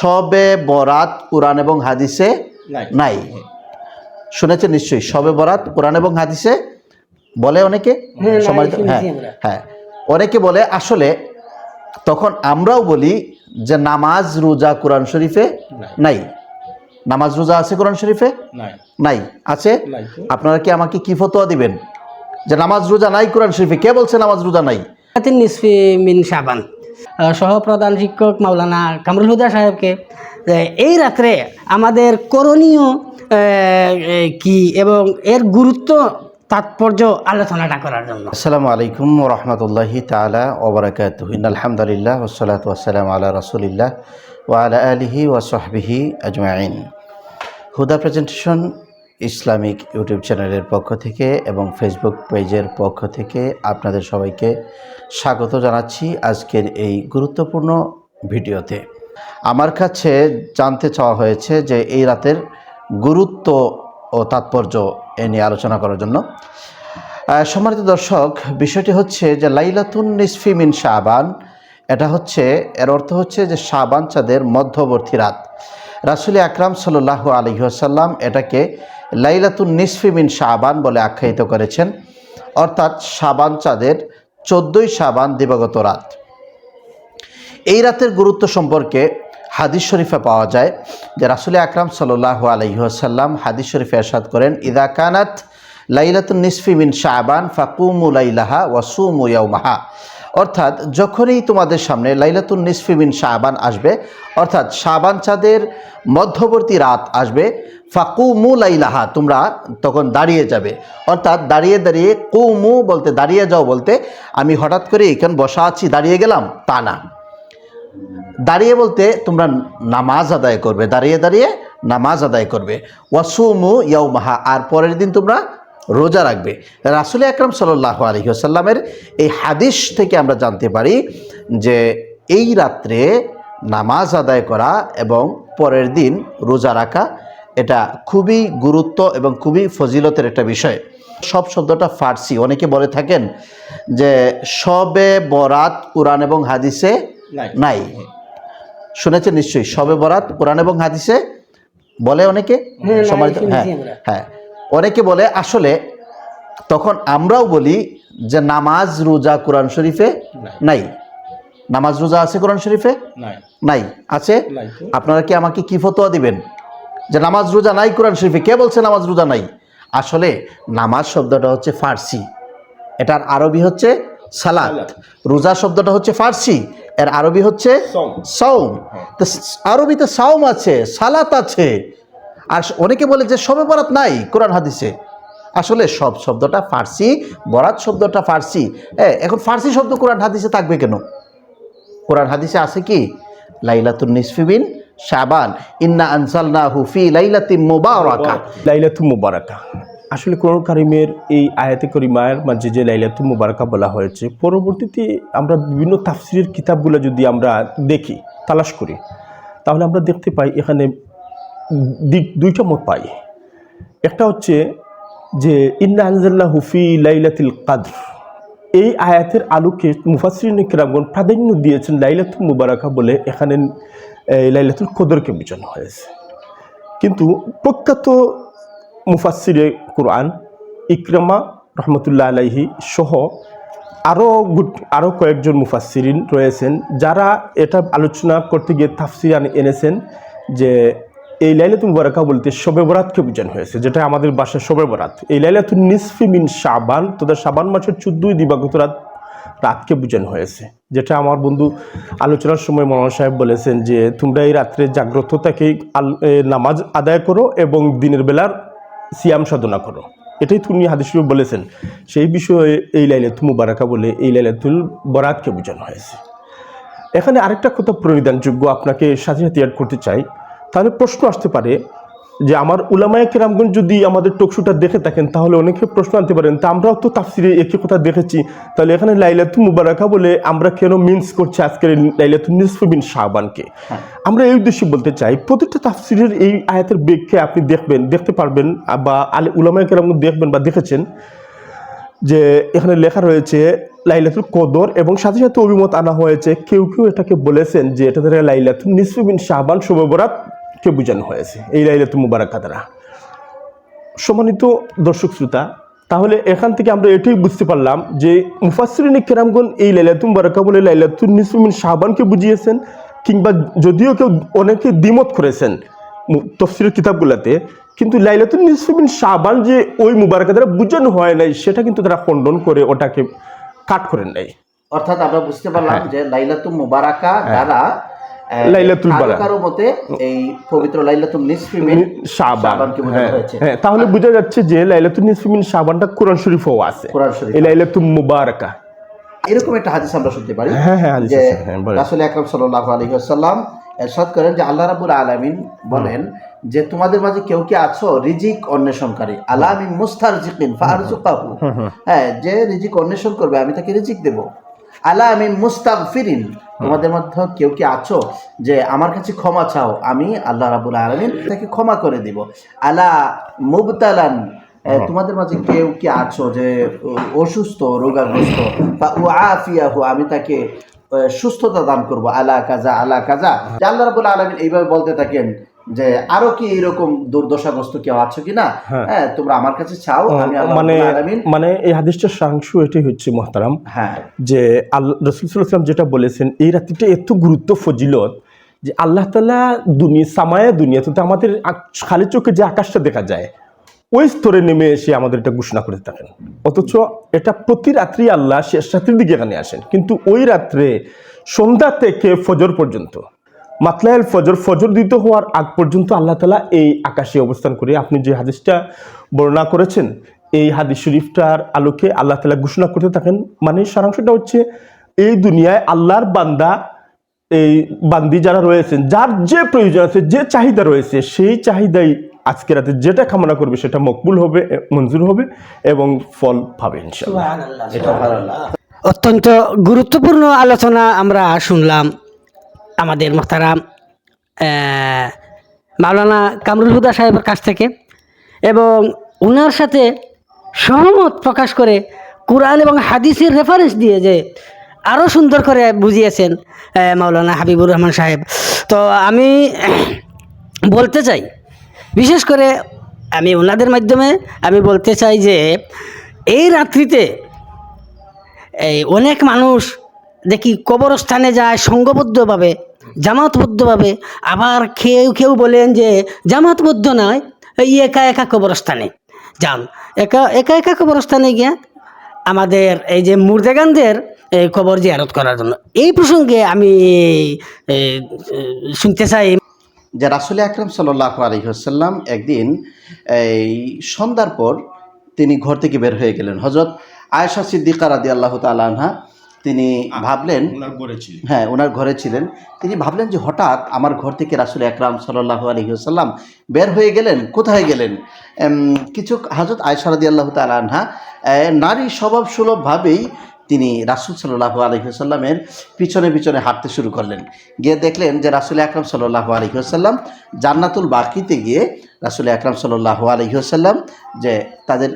সবে বরাত কোরআন এবং হাদিসে নাই। শুনেছেন নিশ্চয়ই সবে বরাত কোরআন এবং হাদিসে বলে অনেকে? হ্যাঁ, সম্মানিত শুনেছি হ্যাঁ হ্যাঁ। অনেকে বলে আসলে তখন আমরাও বলি যে নামাজ রোজা কোরআন শরীফে নাই। নামাজ রোজা আছে কোরআন শরীফে? নাই। নাই। আছে? আপনারা কি আমাকে কি ফতোয়া দিবেন? যে নামাজ রোজা নাই কোরআন শরীফে কে বলছে নামাজ রোজা নাই? মিন শাবান। আহ, সহপ্রধান শিক্ষক মাওলানা কামরুল হুদা সাহেবকে এই রাত্রে আমাদের করণীয় কি এবং এর গুরুত্ব, তাৎপর্য আলোচনাটা করার জন্য। আসসালামু আলাইকুম রহমতুল্লাহি তালা ওবরাকাতুহিন আলহামদুলিল্লাহ ওসলাত ওসালাম আলা রসুলিল্লাহ ও আলা আলিহি ওয়াসহবিহি আজমাইন। হুদা প্রেজেন্টেশন ইসলামিক ইউটিউব চ্যানেলের পক্ষ থেকে এবং ফেসবুক পেজের পক্ষ থেকে আপনাদের সবাইকে স্বাগত জানাচ্ছি আজকের এই গুরুত্বপূর্ণ ভিডিওতে। আমার কাছে জানতে চাওয়া হয়েছে যে এই রাতের গুরুত্ব ও তাৎপর্য এ নিয়ে আলোচনা করার জন্য। সম্মানিত দর্শক, বিষয়টি হচ্ছে যে লাইলাতুন নিসফি মিন শাবান। এটা হচ্ছে, এর অর্থ হচ্ছে যে শাবান চাঁদের মধ্যবর্তী রাত। রাসুল আকরাম সাল্লাহ আলহিহাসাল্লাম এটাকে লাইলাতুন নিসফি মিন শাবান বলে আখ্যায়িত করেছেন। অর্থাৎ শাবান চাঁদের চোদ্দোই শাবান দিবাগত রাত। এই রাতের গুরুত্ব সম্পর্কে হাদিস শরীফে পাওয়া যায় যে রাসুল আকরাম সাল্লাহ আলহিহাসাল্লাম হাদিস শরীফে এরশাদ করেন, ইদা কানাত লাইলাতুন নিসফি মিন শাবান ফাকুমু লাইলাহা ওয়াসুমু ইয়াউমাহা। অর্থাৎ যখনই তোমাদের সামনে লাইলাতুন নিসফি মিন শাবান আসবে, অর্থাৎ শাবান চাঁদের মধ্যবর্তী রাত আসবে ফাকুমু লাইলাহা, তোমরা তখন দাঁড়িয়ে যাবে। অর্থাৎ দাঁড়িয়ে দাঁড়িয়ে কুমু বলতে, দাঁড়িয়ে যাও বলতে, আমি হঠাৎ করে এখানে বসা আছি, দাঁড়িয়ে গেলাম, তা না। দাঁড়িয়ে বলতে তোমরা নামাজ আদায় করবে, দাঁড়িয়ে দাঁড়িয়ে নামাজ আদায় করবে। ওয়াসুমু ইয়াউমাহা, আর পরের দিন তোমরা রোজা রাখবে। রাসুল আকরম সাল্লাহ আলহিহাসাল্লামের এই হাদিস থেকে আমরা জানতে পারি যে এই রাত্রে নামাজ আদায় করা এবং পরের দিন রোজা রাখা এটা খুবই গুরুত্ব এবং খুবই ফজিলতের একটা বিষয়। সব শব্দটা ফার্সি। অনেকে বলে থাকেন যে সবে বরাত কোরআন এবং হাদিসে নাই। শুনেছেন নিশ্চয়ই? সবে বরাত কোরআন এবং হাদিসে বলে অনেকে? হ্যাঁ, নাই, সম্মানিত হ্যাঁ হ্যাঁ। অনেকে বলে আসলে তখন আমরাও বলি যে নামাজ রোজা কোরআন শরীফে নাই। নামাজ রোজা আছে কোরআন শরীফে? নাই। আছে? আপনারা কি আমাকে কি ফতোয়া দিবেন? যে নামাজ রোজা নাই কোরআন শরীফে। কে বলছে নামাজ রোজা নাই? আসলে নামাজ শব্দটা হচ্ছে ফার্সি। এটার আরবি হচ্ছে সালাত। সালাত। রোজা শব্দটা হচ্ছে ফার্সি এর আরবি হচ্ছে সম। তো আরবিতে সাওম আছে সালাত আছে। আর অনেকে বলে যে সবে বরাত নাই কোরআন হাদিসে। আসলে সব শব্দটা ফার্সি বরাত শব্দটা ফার্সি। এ, এখন ফার্সি শব্দ কোরআন হাদিসে থাকবে কেন? কোরআন হাদিসে আছে কি? লাইলাতুন নিসফিবিন শাবান, ইন্না আনসালনা হুফি লাইলাতি মুবারাকা। লাইলাতু মুবারাকা। আসলে কোরআন কারিমের এই আয়াতে করিমায়ের মাঝে যে লাইলাতু মুবারাকা বলা হয়েছে, পরবর্তীতে আমরা বিভিন্ন তাফসিরের কিতাবগুলো যদি আমরা দেখি, তালাশ করি, তাহলে আমরা দেখতে পাই এখানে দুইটা মত পাই। একটা হচ্ছে যে, ইন্না আনজাল্লা হুফি লাইলাতিল কাদর। এই আয়াতের আলোকে মুফাসরিন কিরামগণ প্রাধান্য দিয়েছেন লাইলাতুল মুবারাকা বলে এখানে এই লাইলাতুল কদরকে বোঝানো হয়েছে। কিন্তু প্রখ্যাত মুফাসিরে কোরআন ইকরামা রহমতুল্লাহ আলাইহি সহ আরও আরও কয়েকজন মুফাসিরিন রয়েছেন যারা এটা আলোচনা করতে গিয়ে তাফসির এনেছেন যে এই লাইলাতুল মুবারাকা বলতে শবে বরাতকে বোঝানো হয়েছে, যেটা আমাদের বাসায় শবে বরাত এই লাইলাতুল নিসফি মিন শাবান তোদের শাবান মাসের চোদ্দই দিবাগত রাত রাতকে বোঝানো হয়েছে। যেটা আমার বন্ধু আলোচনার সময় মনোহর সাহেব বলেছেন যে, তোমরা এই রাত্রে জাগ্রত থেকে নামাজ আদায় করো এবং দিনের বেলার সিয়াম সাধনা করো। এটাই তুমি হাদিস বলেছেন। সেই বিষয়ে এই লাইলাতুল মুবারাকা বলে এই লাইলাতুল বরাতকে বোঝানো হয়েছে। এখানে আরেকটা কথা প্রণিধানযোগ্য আপনাকে সাথে সাথে অ্যাড করতে চাই। তাহলে প্রশ্ন আসতে পারে যে আমার উলামায় কেরামগণ যদি আমাদের টকশুটা দেখে থাকেন তাহলে অনেকে প্রশ্ন আনতে পারেন তা আমরাও তো তাফসিরে একই কথা দেখেছি। তাহলে এখানে লাইলাতু মুবারাকা বলে আমরা কেন মিন্স করছি আজকের লাইলাতু নিসফবিন শাহবানকে আমরা এই উদ্দেশ্যে বলতে চাই প্রতিটা তাফসিরের এই আয়াতের বেগকে আপনি দেখবেন দেখতে পারবেন বা আলে উলামায় কেরামগণ দেখবেন বা দেখেছেন যে এখানে লেখা রয়েছে লাইলাতুল কদর এবং সাথে সাথে অভিমত আনা হয়েছে কেউ কেউ এটাকে বলেছেন যে এটা দ্বারা লাইলাতুল নিসফিবিন শাহবান শুভবরাত কে বোঝানো হয়েছে এই লাইলাতুল মুবারাকা দ্বারা সম্মানিত দর্শক শ্রোতা তাহলে এখান থেকে আমরা এটাই বুঝতে পারলাম যে মুফাসরিন কেরামগণ এই লাইলাতুম বারাকা বলে লাইলাতুল নিসমিন শাহবানকে বুঝিয়েছেন কিংবা যদিও কেউ অনেকে দ্বিমত করেছেন তফসিরের কিতাবগুলোতে কিন্তু লাইলাতুল নিসমিন শাহবান যে ওই মুবারকা দ্বারা বোঝানো হয় নাই সেটা কিন্তু তারা খণ্ডন করে ওটাকে কাট করেন নাই। অর্থাৎ আমরা বুঝতে পারলাম যে লাইলাতুল মুবারাকা দ্বারা আহ, লাইলাতুল কারও মতে এই পবিত্র লাইলাতুল নিসফি মিন শাবানকে বোঝানো হ্যাঁ, হয়েছে। হ্যাঁ তাহলে বোঝা যাচ্ছে যে লাইলাতুল শাহবানটা কোরআন শরীফও আছে। কোরআন শরীফ এই লাইলাতুল মুবারকা। এরকম একটা হাদিস আমরা শুনতে পারি হ্যাঁ হ্যাঁ যে। রাসূল আকরাম সাল্লাল্লাহু আলাইহি ওয়াসাল্লাম এরশাদ করেন যে আল্লাহ রাব্বুল আলামিন বলেন যে তোমাদের মাঝে কেউ কি আছো? রিজিক অন্বেষণকারী। আলামিন মুস্তারজিকিন ফারজুকাহু হ্যাঁ যে রিজিক অন্বেষণ করবে আমি তাকে রিজিক দেব। আলা আমি মুস্তাগফিরিন। তোমাদের মধ্যে কেউ কি আছো? যে আমার কাছে ক্ষমা চাও আমি আল্লাহ রাবুল আলমিন তাকে ক্ষমা করে দিব। আলা মুবতালান তোমাদের মাঝে কেউ কি আছো যে অসুস্থ রোগাগ্রস্ত? বা ও আফিয়াহু আমি তাকে সুস্থতা দান করব। আলা কাজা আলা কাজা। আল্লাহ রাবুল আলমিন এইভাবে বলতে থাকেন যে আরও কি এরকম দুর্দশাগ্রস্ত কেউ আছো কিনা? হ্যাঁ। তোমরা আমার কাছে চাও আমি মানে মানে এই হাদিসটার সাংশ এটাই হচ্ছে মহতারাম। হ্যাঁ। যে আল্লাহ রসুল সাল্লাম যেটা বলেছেন এই রাত্রিটা এত গুরুত্ব ফজিলত যে আল্লাহ তালা দুনিয়া সামায়া দুনিয়া তো আমাদের খালি চোখে যে আকাশটা দেখা যায় ওই স্তরে নেমে এসে আমাদের এটা ঘোষণা করে থাকেন। অথচ এটা প্রতি রাত্রি আল্লাহ শেষ রাত্রির দিকে এখানে আসেন। কিন্তু ওই রাত্রে সন্ধ্যা থেকে ফজর পর্যন্ত মাতলায়াল ফজর ফজর দিতে হওয়ার আগ পর্যন্ত আল্লাহ তালা এই আকাশে অবস্থান করে আপনি যে হাদিসটা বর্ণনা করেছেন, এই হাদিস শরীফটার আলোকে আল্লাহ তালা ঘোষণা করতে থাকেন। মানে সারাংশটা হচ্ছে, এই দুনিয়ায় আল্লাহর বান্দা, এই বান্দি যারা রয়েছেন, যার যে প্রয়োজন আছে, যে চাহিদা রয়েছে, সেই চাহিদাই আজকে রাতে যেটা কামনা করবে সেটা মকবুল হবে মঞ্জুর হবে এবং ফল পাবে ইনশাআল্লাহ। অত্যন্ত গুরুত্বপূর্ণ আলোচনা আমরা শুনলাম। আমাদের মোহতারাম মাওলানা কামরুল হুদা সাহেবের কাছ থেকে এবং ওনার সাথে সহমত প্রকাশ করে কোরআন এবং হাদিসের রেফারেন্স দিয়ে যে আরও সুন্দর করে বুঝিয়েছেন মাওলানা হাবিবুর রহমান সাহেব। তো আমি বলতে চাই, বিশেষ করে আমি ওনাদের মাধ্যমে আমি বলতে চাই যে এই রাত্রিতে এই অনেক মানুষ দেখি কবরস্থানে যায়, সঙ্গবদ্ধভাবে জামাতবদ্ধভাবে আবার কেউ কেউ বলেন যে জামাতবদ্ধ নয়, এই একা একা কবরস্থানে। যান, একা একা একা কবরস্থানে গিয়া আমাদের এই যে মুর্দেগানদের এই কবর জিয়ারত করার জন্য। এই প্রসঙ্গে আমি শুনতে চাই। যে রাসুল আকরম সাল্লাহ আলহিহাসাল্লাম একদিন এই সন্ধ্যার পর তিনি ঘর থেকে বের হয়ে গেলেন। হজরত আয়েশা সিদ্দিকা রাদি আল্লাহ তালাহা তিনি ভাবলেন হ্যাঁ ওনার ঘরে ছিলেন। তিনি ভাবলেন যে হঠাৎ আমার ঘর থেকে রাসুল আকরাম সাল্লাহ আলহিহাসাল্লাম বের হয়ে গেলেন কোথায় গেলেন? কিছু হাজরত আয়েশা রাদি আল্লাহ তালাহা নারী স্বভাব সুলভভাবেই তিনি রাসুল সাল্লাহ আলহিহাসাল্লামের পিছনে পিছনে হাঁটতে শুরু করলেন। গিয়ে দেখলেন যে রাসুল আকরাম সাল্লাহ আলহিহাসাল্লাম জান্নাতুল বাকিতে গিয়ে রাসুল আকরাম সাল্লাহ আলহিহাসাল্লাম যে তাদের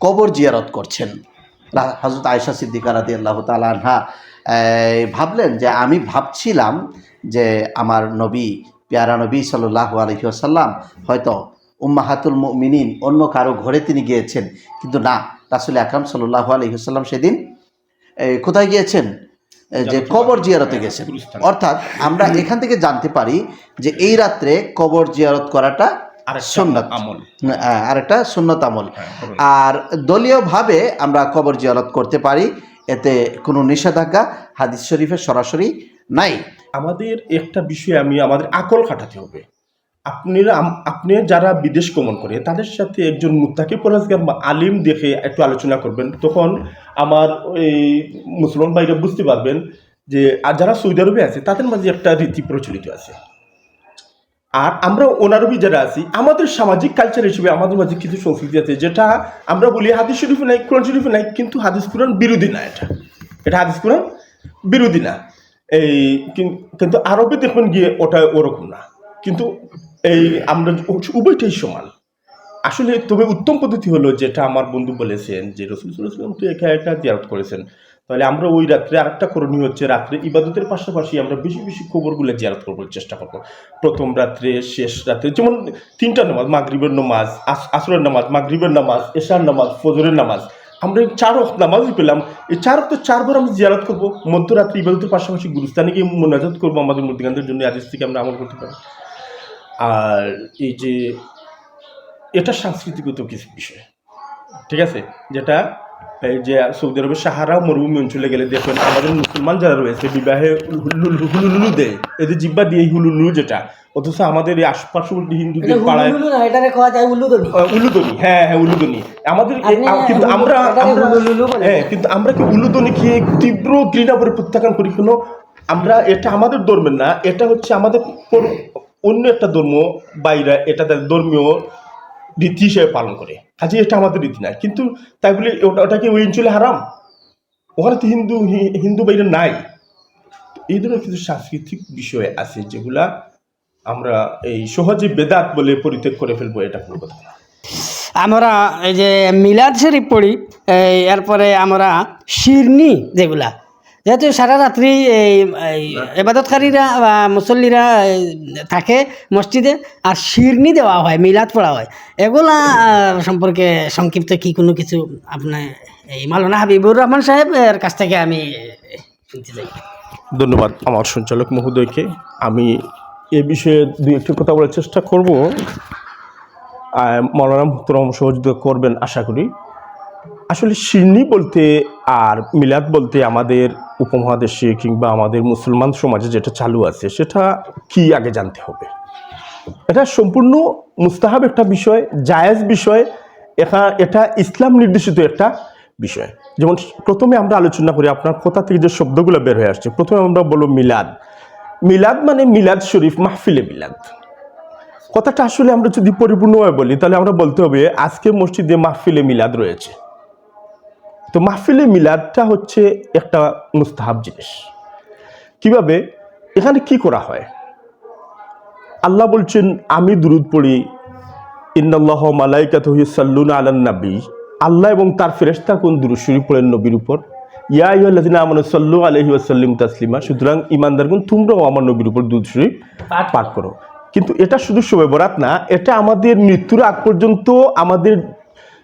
কবর জিয়ারত করছেন। হজরত আয়সা সিদ্দিকা রাদি আল্লাহ তালাহা ভাবলেন যে আমি ভাবছিলাম যে আমার নবী পেয়ারা নবী সাল্লাহ আলহিহাসাল্লাম হয়তো উম্মাহাতুল মিনিন অন্য কারও ঘরে তিনি গিয়েছেন। কিন্তু না রাসুল আকরাম সাল্লাহ আলহিহাসাল্লাম সেদিন কোথায় গিয়েছেন? যে কবর জিয়ারতে গেছেন। অর্থাৎ আমরা এখান থেকে জানতে পারি যে এই রাত্রে কবর জিয়ারত করাটা সুন্নত। আমল। হ্যাঁ, আরেকটা সুন্নত আমল। আর দলীয়ভাবে আমরা কবর জিয়ারত করতে পারি এতে কোনো নিষেধাজ্ঞা হাদিস শরীফে সরাসরি নাই। আমাদের একটা বিষয়ে আমি আমাদের আকল খাটাতে হবে। আপনারা আম- আপনি যারা বিদেশ গমন করে তাদের সাথে একজন মুত্তাকি পরাজগার বা আলিম দেখে একটু আলোচনা করবেন। তখন আমার এই মুসলমান ভাইরা বুঝতে পারবেন যে আর যারা সৌদি আরবে আছে তাদের মাঝে একটা রীতি প্রচলিত আছে। আর আমরা ওনারবি যারা আছি। আমাদের সামাজিক কালচার হিসেবে আমাদের মাঝে কিছু সংস্কৃতি আছে, যেটা আমরা বলি হাদিস শরীফে নাই, কোরআন শরীফে নাই, কিন্তু হাদিস কোরআন বিরোধী না এটা। এটা হাদিস কোরআন বিরোধী না। এই কিন্তু আরবে দেখবেন গিয়ে ওটা ওরকম না। কিন্তু এই আমরা উভয়টাই সমান। আসলে তবে উত্তম পদ্ধতি হলো যেটা আমার বন্ধু বলেছেন যে রসুল সাল্লাম তো একা একা জিয়ারত করেছেন। তাহলে আমরা ওই রাত্রে আরেকটা করণীয় হচ্ছে রাত্রে ইবাদতের পাশাপাশি আমরা বেশি বেশি খবরগুলো জিয়ারত করবার চেষ্টা করব। প্রথম রাত্রে, শেষ রাত্রে, যেমন তিনটা নামাজ, মাগরিবের নামাজ, আস- আসরের নামাজ, মাগরিবের নামাজ, এশার নামাজ, ফজরের নামাজ। আমরা চার ওয়াক্ত নামাজই পেলাম। এই চার তো চারবার আমরা জিয়ারত করব। মধ্যরাত্রি ইবাদতের পাশাপাশি গুরুস্থানে গিয়ে মোনাজাত করব আমাদের মূর্তিকান্তের জন্য আদেশ থেকে আমরা আমল করতে পারি। আর এই যে, এটা সাংস্কৃতিকগত কিছু বিষয়, ঠিক আছে? যেটা যে সৌদি আরবের সাহারা মরুভূমি অঞ্চলে গেলে দেখবেন আমাদের মুসলমান যারা রয়েছে বিবাহে হুলুলু দেয়। এদের জিব্বা দিয়ে এই হুলুলুলু যেটা অথচ আমাদের এই আশপাশবর্তী হিন্দুদের পাড়ায় উলুদনি হ্যাঁ হ্যাঁ উলুদনি আমাদের আম- কিন্তু আমরা। হ্যাঁ কিন্তু আমরা কি উলুদনি খেয়ে তীব্র ঘৃণা করে প্রত্যাখ্যান করি কেন? আমরা এটা আমাদের ধর্মের না এটা হচ্ছে আমাদের অন্য একটা ধর্ম বাইরা এটা ধর্মীয় রীতি হিসেবে পালন করে। কাজে এটা আমাদের রীতি না কিন্তু তাই বলে ওটা ওটাকে ওই অঞ্চলে হারাম। ওখানে তো হিন্দু হিন্দু বাইরে নাই। এই ধরনের কিছু সাংস্কৃতিক বিষয় আছে যেগুলা আমরা এই সহজে বেদাত বলে পরিত্যাগ করে ফেলব, এটা কোনো কথা না। আমরা এই যে মিলাদ শরীফ পড়ি এরপরে আমরা শিরনি যেগুলা যেহেতু সারা রাত্রি এই এবাদতকারীরা বা মুসল্লিরা থাকে মসজিদে আর শিরনি দেওয়া হয়, মিলাদ পড়া হয়। এগুলা সম্পর্কে সংক্ষিপ্ত কি কোনো কিছু আপনার এই মালানা হাবিবুর রহমান সাহেবের কাছ থেকে আমি শুনতে চাই। ধন্যবাদ আমার সঞ্চালক মহোদয়কে। আমি এ বিষয়ে দুই একটি কথা বলার চেষ্টা করব। মৌলানা মুহতরম সহযোগিতা করবেন আশা করি। আসলে সিন্নি বলতে আর মিলাদ বলতে আমাদের উপমহাদেশে কিংবা আমাদের মুসলমান সমাজে যেটা চালু আছে, সেটা কি আগে জানতে হবে? এটা সম্পূর্ণ মুস্তাহাব একটা বিষয়, জায়েজ বিষয় এখা এটা ইসলাম নির্দেশিত একটা বিষয়। যেমন প্রথমে আমরা আলোচনা করি আপনার কথা থেকে যে শব্দগুলো বের হয়ে আসছে। প্রথমে আমরা বলব মিলাদ। মিলাদ মানে মিলাদ শরীফ, মাহফিলে মিলাদ। কথাটা আসলে আমরা যদি পরিপূর্ণভাবে বলি, তাহলে আমরা বলতে হবে আজকে মসজিদে মাহফিলে মিলাদ রয়েছে। তো মাহফিলে মিলাদটা হচ্ছে একটা মুস্তাহাব জিনিস। কীভাবে? এখানে কি করা হয়? আল্লাহ বলছেন আমি দুরুদ পড়ি ইন্নাল্লাহ মালাইকাতহি সাল্লুনা আলান নবী। আল্লাহ এবং তার ফেরেশতা কোন দুরুদ শরীফ পড়েন নবীর উপর? ইয়া আইয়ুহাল্লাযিনা আমানু সাল্লু আলাইহি ওয়াসাল্লিম তাসলিমা। সুতরাং ইমানদারগণ তোমরাও আমার নবীর উপর দুরুদ শরীফ পাঠ করো। কিন্তু এটা শুধু শোবে বরাত না এটা আমাদের মৃত্যুর আগ পর্যন্ত আমাদের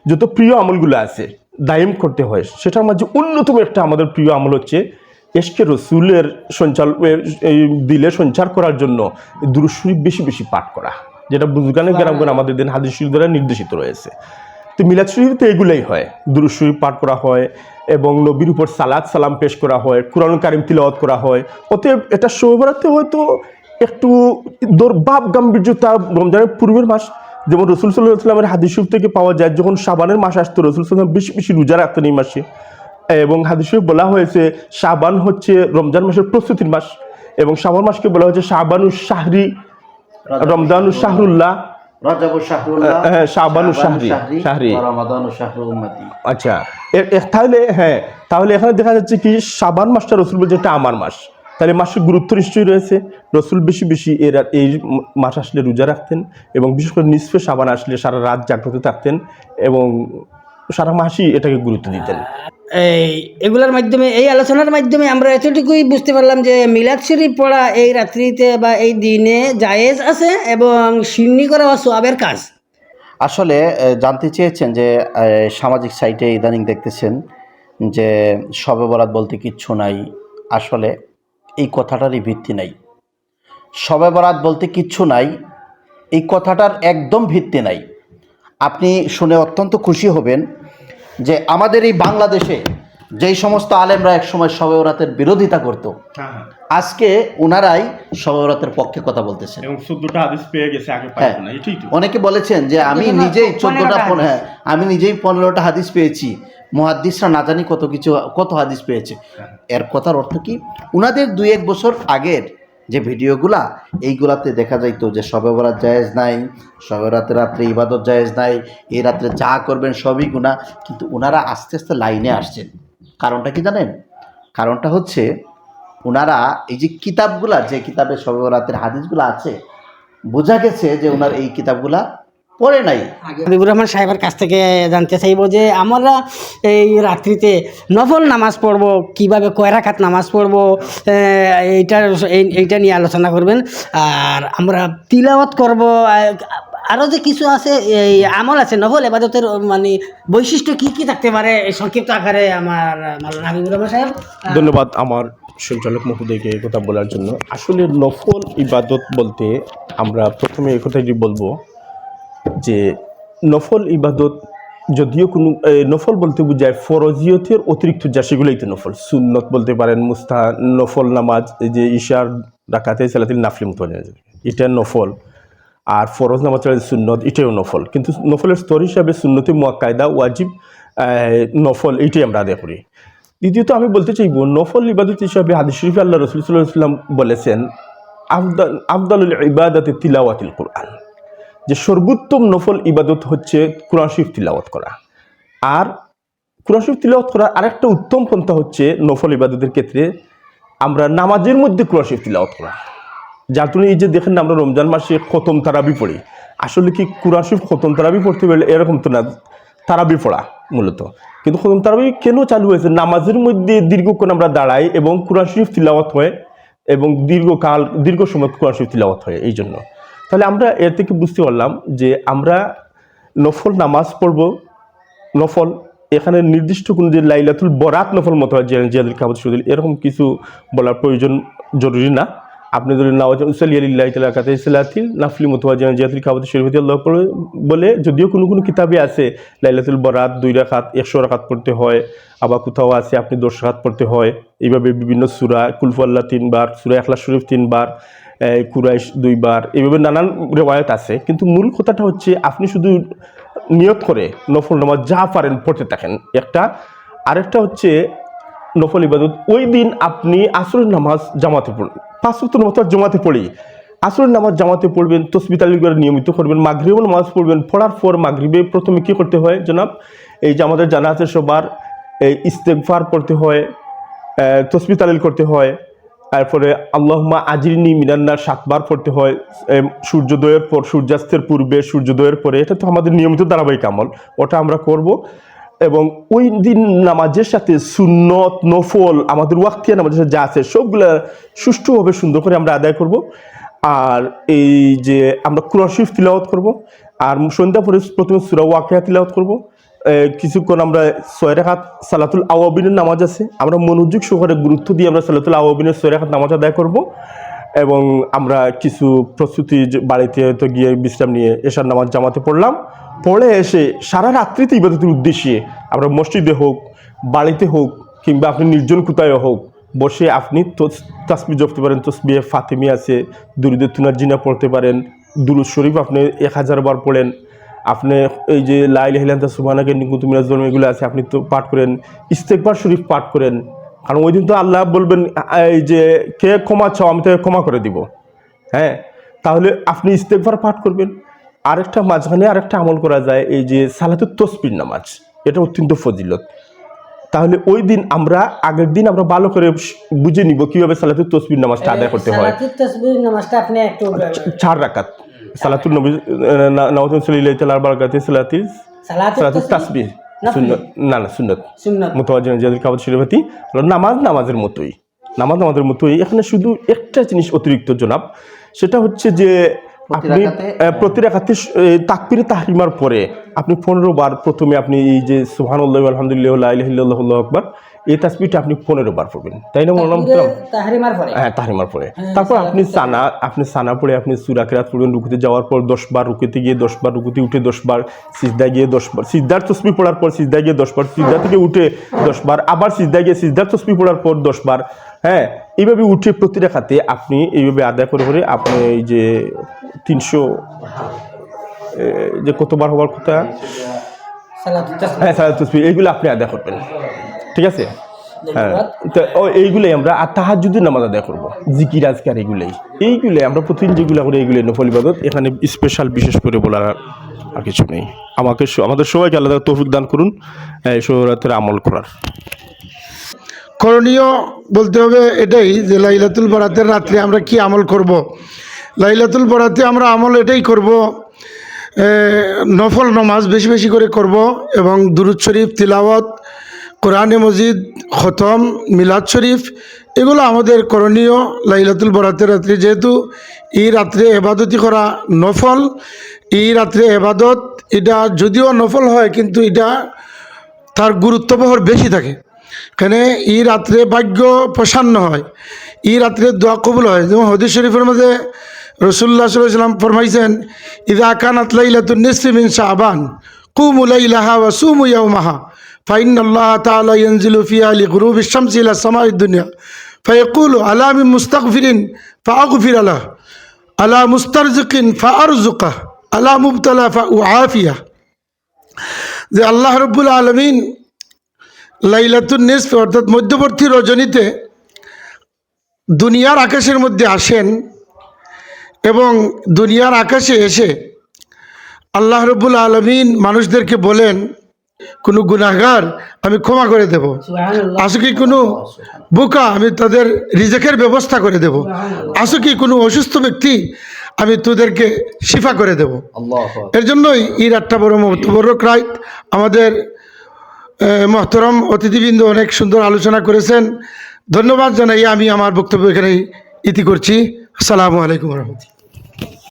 যত প্রিয় আমলগুলো আছে দায়ম করতে হয়। সেটার মাঝে অন্যতম একটা আমাদের প্রিয় আমল হচ্ছে এসকে রসুলের সঞ্চাল এই দিলে সঞ্চার করার জন্য দুরুশরীফ বেশি বেশি পাঠ করা যেটা বুজগানে গ্রামগণ আমাদের দিন হাদিস শরীফ দ্বারা নির্দেশিত রয়েছে। তো মিলাদ শরীফতে এগুলোই হয়। দুরুদ শরীফ পাঠ করা হয় এবং নবীর উপর সালাদ সালাম পেশ করা হয় কোরআন কারিম তিলাওয়াত করা হয়। অতএব এটা শোভরাতে হয়তো একটু দুর্ভাব গাম্ভীর্যতা রমজানের পূর্বের মাস যেমন রসুল সাল্লাহ সাল্লামের হাদিস থেকে পাওয়া যায় যখন সাবানের মাস আসতো রসুল সাল্লাম বেশি বেশি রোজা রাখতেন এই মাসে। এবং হাদিস বলা হয়েছে শাবান হচ্ছে রমজান মাসের প্রস্তুতির মাস। এবং সাবান মাসকে বলা হয়েছে শাবানু শাহরি রমজানু শাহরুল্লাহ। শাহরুল্লাহ হ্যাঁ, আচ্ছা তাহলে হ্যাঁ তাহলে এখানে দেখা যাচ্ছে কি সাবান মাসটা রসুল বলছে এটা আমার মাস। তাহলে মাসের গুরুত্ব নিশ্চয়ই রয়েছে। রসুল বেশি বেশি এর এই মাস আসলে রোজা রাখতেন এবং বিশেষ করে নিষ্পে সাবান আসলে সারা রাত জাগ্রত থাকতেন এবং সারা মাসই এটাকে গুরুত্ব দিতেন। এই এগুলোর মাধ্যমে এই আলোচনার মাধ্যমে আমরা এতটুকুই বুঝতে পারলাম যে মিলাদ শরীফ পড়া এই রাত্রিতে বা এই দিনে জায়েজ আছে এবং সিন্নি করা সোয়াবের কাজ। আসলে জানতে চেয়েছেন যে সামাজিক সাইটে ইদানিং দেখতেছেন যে শবে বরাত বলতে কিচ্ছু নাই। আসলে এই কথাটারই ভিত্তি নাই। শবে বরাত বলতে কিচ্ছু নাই, এই কথাটার একদম ভিত্তি নাই। আপনি শুনে অত্যন্ত খুশি হবেন যে আমাদের এই বাংলাদেশে যেই সমস্ত আলেমরা একসময় শবে বরাতের বিরোধিতা করত আজকে ওনারাই শবে বরাতের পক্ষে কথা বলতেছেন। এবং চোদ্দটা হাদিস পেয়ে গেছে আগে হ্যাঁ। না তো? অনেকে বলেছেন যে আমি নিজেই চোদ্দটা পনেরোটা হ্যাঁ আমি নিজেই পনেরোটা হাদিস পেয়েছি। মহাদ্দিসরা না জানি কত কিছু কত হাদিস পেয়েছে। এর কথার অর্থ কি? উনাদের দুই এক বছর আগের যে ভিডিওগুলা এইগুলাতে দেখা যাইতো যে সবে বরাত জায়েজ নাই সবে রাতে রাত্রে ইবাদত জায়েজ নাই এই রাত্রে যা করবেন সবই গুণা কিন্তু ওনারা আস্তে আস্তে লাইনে আসছেন। কারণটা কি জানেন? কারণটা হচ্ছে ওনারা এই যে কিতাবগুলা, যে কিতাবে সবে বরাতের হাদিসগুলো আছে, বোঝা গেছে যে ওনার এই কিতাবগুলা পড়ে নাই। হাবিবুর রহমান সাহেবের কাছ থেকে জানতে চাইব যে আমরা এই রাত্রিতে নফল নামাজ পড়ব, কীভাবে কয় রাকাত নামাজ পড়ব এইটার, এই- এইটা নিয়ে আলোচনা করবেন। আর আমরা তিলাওয়াত করব আরও যে কিছু আছে, এই আমল আছে নফল এবাদতের মানে বৈশিষ্ট্য কি কি থাকতে পারে? সংক্ষিপ্ত আকারে আমার, মাওলানা হাবিবুর রহমান সাহেব ধন্যবাদ আমার সঞ্চালক মহোদয়কে কথা বলার জন্য। আসলে নফল ইবাদত বলতে আমরা প্রথমে কথাটি বলব যে নফল ইবাদত যদিও কোনো নফল বলতে বোঝায় ফরজিয়তের অতিরিক্ত যা, সেগুলোই তো নফল। সুন্নত বলতে পারেন মুস্তা নফল নামাজ যে ঈশার ডাকাতে সালাতিল নাফলি মতো এটা নফল। আর ফরজ নামাজ ছাড়া সুন্নত এটাও নফল। কিন্তু নফলের স্তর হিসাবে সুন্নতে মুয়াক্কায়দা ওয়াজিব নফল এইটাই আমরা আদায় করি। দ্বিতীয়ত আমি বলতে চাইব, নফল ইবাদত হিসাবে হাদিস শরীফে আল্লাহ রসুল সাল্লাহ সাল্লাম বলেছেন আফদাল আফদালুল ইবাদতে তিলাওয়াতিল কোরআন। যে সর্বোত্তম নফল ইবাদত হচ্ছে কোরআন শরীফ তিলাওয়াত করা। আর কোরআন শরীফ তিলাওয়াত করার আরেকটা উত্তম পন্থা হচ্ছে নফল ইবাদতের ক্ষেত্রে আমরা নামাজের মধ্যে কোরআন শরীফ তিলাওয়াত করা। যার জন্য এই যে দেখেন না, আমরা রমজান মাসে খতম তারাবি পড়ি। আসলে কি কোরআন শরীফ খতম তারাবি পড়তে পারলে এরকম তো না, তারাবি পড়া মূলত। কিন্তু খতম তারাবি কেন চালু হয়েছে? নামাজের মধ্যে দীর্ঘক্ষণ আমরা দাঁড়াই এবং কোরআন শরীফ তিলাওয়াত হয় এবং দীর্ঘকাল, দীর্ঘ সময় কোরআন শরীফ তিলাওয়াত হয় এই জন্য। তাহলে আমরা এর থেকে বুঝতে পারলাম যে আমরা নফল নামাজ পড়ব, নফল এখানে নির্দিষ্ট কোনো যে লাইলাতুল বরাত নফল মতো হয় জিয়াদুল কাবুল শরীর এরকম কিছু বলার প্রয়োজন জরুরি না। আপনি ধরুন নওয়াজ উসালি আলিল্লাহ তালা কাতে ইসলাতিল নাফলি মতোয়া যেন জিয়াদুল কাবুল শরীফ আল্লাহ বলে, যদিও কোনো কোনো কিতাবে আছে, লাইলাতুল বরাত দুই রাখাত একশো রাখাত পড়তে হয়, আবার কোথাও আছে আপনি দশ রাখাত পড়তে হয়। এইভাবে বিভিন্ন সুরা কুলফু আল্লাহ তিনবার, সুরা এখলাস শরীফ তিনবার কুরাইশ দুইবার, এইভাবে নানান রেওয়ায়ত আছে। কিন্তু মূল কথাটা হচ্ছে, আপনি শুধু নিয়ত করে নফল নামাজ যা পারেন পড়তে থাকেন। একটা, আরেকটা হচ্ছে নফল ইবাদত, ওই দিন আপনি আসরের নামাজ জামাতে পড়বেন। পাঁচ ওয়াক্ত নামাজ তো আর জমাতে পড়ি। আসরের নামাজ জামাতে পড়বেন, তসবি করে নিয়মিত করবেন মাগরিবেও নামাজ পড়বেন, পড়ার পর মাগরিবে প্রথমে কী করতে হয় জনাব? এই যে আমাদের জানা আছে সবার, এই ইস্তেকফার পড়তে হয় তসবি তালিল করতে হয়, তারপরে আল্লাহমা আজিরিনি মিনান্নার সাতবার পড়তে হয় সূর্যোদয়ের পর, সূর্যাস্তের পূর্বে, সূর্যোদয়ের পরে, এটা তো আমাদের নিয়মিত ধারাবাহিক আমল, ওটা আমরা করব। এবং ওই দিন নামাজের সাথে সুন্নত, নফল, আমাদের ওয়াক্তিয়া নামাজের সাথে যা আছে সবগুলা সুষ্ঠুভাবে সুন্দর করে আমরা আদায় করব। আর এই যে আমরা কুরআন শরীফ তিলাওয়াত করব, আর সন্ধ্যা পরে প্রথমে সুরা ওয়াকিয়া তিলাওয়াত করব। কিছুক্ষণ আমরা ছয় রেখাত সালাতুল আওয়াবিনের নামাজ আছে। আমরা মনোযোগ সহকারে গুরুত্ব দিয়ে আমরা সালাতুল আওয়াবিনের ছয় নামাজ আদায় করব। এবং আমরা কিছু প্রস্তুতি বাড়িতে হয়তো গিয়ে বিশ্রাম নিয়ে এসার নামাজ জামাতে পড়লাম। পড়ে এসে সারা রাত্রিতে ইবাদতের উদ্দেশ্যে আমরা মসজিদে হোক, বাড়িতে হোক, কিংবা আপনি নির্জন কোথায় হোক, বসে আপনি তাসবি জপতে পারেন, তসবিহে ফাতেমি আছে দুরুদের তুনার জিনা পড়তে পারেন, দুরুদ শরীফ আপনি এক হাজার বার পড়েন, আপনি এই যে লাইল হিলান্তা সুবানাকে নিকুতুমিরাজ এগুলো আছে, আপনি তো পাঠ করেন, ইস্তেকবার শরীফ পাঠ করেন কারণ ওই দিন তো আল্লাহ বলবেন এই যে কে ক্ষমা চাও আমি তাকে ক্ষমা করে দিব। হ্যাঁ? তাহলে আপনি ইস্তেকবার পাঠ করবেন। আরেকটা মাঝখানে আরেকটা আমল করা যায় এই যে সালাতুত তসবির নামাজ। এটা অত্যন্ত ফজিলত। তাহলে ওই দিন আমরা আগের দিন আমরা ভালো করে বুঝে নিব কীভাবে সালাতুত তসবির নামাজটা আদায় করতে হয়। নামাজটা আপনি একটু চার রাকাত। সালাতুল নবী নওয়াজ সাল্লাল্লাহু তাআলা বারাকাতুহু সালাতিল সালাতুত সালাতুল না না সুন্নত। সুন্নাত। জিয়াদুল কাবাত শরীফাতি নামাজ নামাজের মতোই। নামাজ নামাজের মতোই। এখানে শুধু একটা জিনিস অতিরিক্ত জনাব সেটা হচ্ছে যে আপনি প্রতি রাখাতে তাকবিরে তাহরিমার পরে আপনি পনেরো বার প্রথমে আপনি এই যে সুহানুল্লাহ আলহামদুলিল্লাহ ইল্লাল্লাহু আকবার এই তাসবিটা আপনি পনেরো বার পড়বেন। তাই না মোলাম হ্যাঁ তাহরিমার পরে। তারপর আপনি সানা আপনি সানা পড়ে আপনি সুরা কেরাত পড়বেন রুকুতে যাওয়ার পর দশ বার রুকুতে গিয়ে দশ বার রুকুতে উঠে দশ বার সিজদা গিয়ে দশ বার সিজদার তসবি পড়ার পর সিজদা গিয়ে দশ বার সিজদা থেকে উঠে দশ বার আবার সিজদা গিয়ে সিজদার তসবি পড়ার পর দশ বার হ্যাঁ এইভাবে উঠে প্রতিটা খাতে আপনি এইভাবে আদায় করে করে আপনি এই যে তিনশো যে কতবার হওয়ার কথা? হ্যাঁ সালাত তসবি এইগুলো আপনি আদায় করবেন। ঠিক আছে? হ্যাঁ তো ও এইগুলোই আমরা আর তাহার যদি নামাজ আদায় করব জিকির আজকার এগুলোই এইগুলোই আমরা প্রতিদিন যেগুলো করি এইগুলোই নফল ইবাদত এখানে স্পেশাল বিশেষ করে বলার আর- কিছু নেই। আমাকে আমাদের সবাইকে আলাদা তৌফিক দান করুন এই শহরাতের আমল করার। করণীয় বলতে হবে এটাই যে লাইলাতুল বরাতের রাত্রে আমরা কি আমল করব। লাইলাতুল বরাতে আমরা আমল এটাই করব নফল নমাজ বেশি বেশি করে করব এবং দুরুদ শরীফ তিলাওয়াত কোরআনে মজিদ, খতম, মিলাদ শরীফ, এগুলো আমাদের করণীয় লাইলাতুল বরাতের রাত্রে। যেহেতু এই রাত্রে এবাদতি করা নফল এই রাত্রে এবাদত, এটা যদিও নফল হয়, কিন্তু এটা তার গুরুত্ববহর বেশি থাকে। এখানে এই রাত্রে ভাগ্য প্রসান্ন হয় এই রাত্রে দোয়া কবুল হয়। যেমন হদিস শরীফের মধ্যে রসুল্লাহ সাল্লাম ফরমাইছেন, ইদা কানাত লাইলাতুন নিসফি মিন শাবান, কুমু লাইলাহা ওয়া সুমু ইয়াওমাহা فإن الله تعالى ينزل فيها لغروب الشمس إلى سماء الدنيا فيقول ألا من مستغفر فأغفر له ألا مسترزق فأرزقه ألا مبتلى فأعافيه যে আল্লাহ রব্বুল আলমিন লাইলাতুন নিসফ অর্থাৎ মধ্যবর্তী রজনীতে দুনিয়ার আকাশের মধ্যে আসেন এবং দুনিয়ার আকাশে এসে আল্লাহ রব্বুল আলমিন মানুষদেরকে বলেন কোনো গুনাহগার আমি ক্ষমা করে দেব। আসো কি কোনো বোকা আমি তাদের রিজেকের ব্যবস্থা করে দেব। আসো কি কোনো অসুস্থ ব্যক্তি আমি তোদেরকে শিফা করে দেব। এর জন্যই এই রাতটা বড় বড় রাইত আমাদের মহতরম অতিথিবৃন্দ অনেক সুন্দর আলোচনা করেছেন। ধন্যবাদ জানাই আমি আমার বক্তব্য এখানে ইতি করছি। আসসালামু আলাইকুম রহমতুল্লাহ।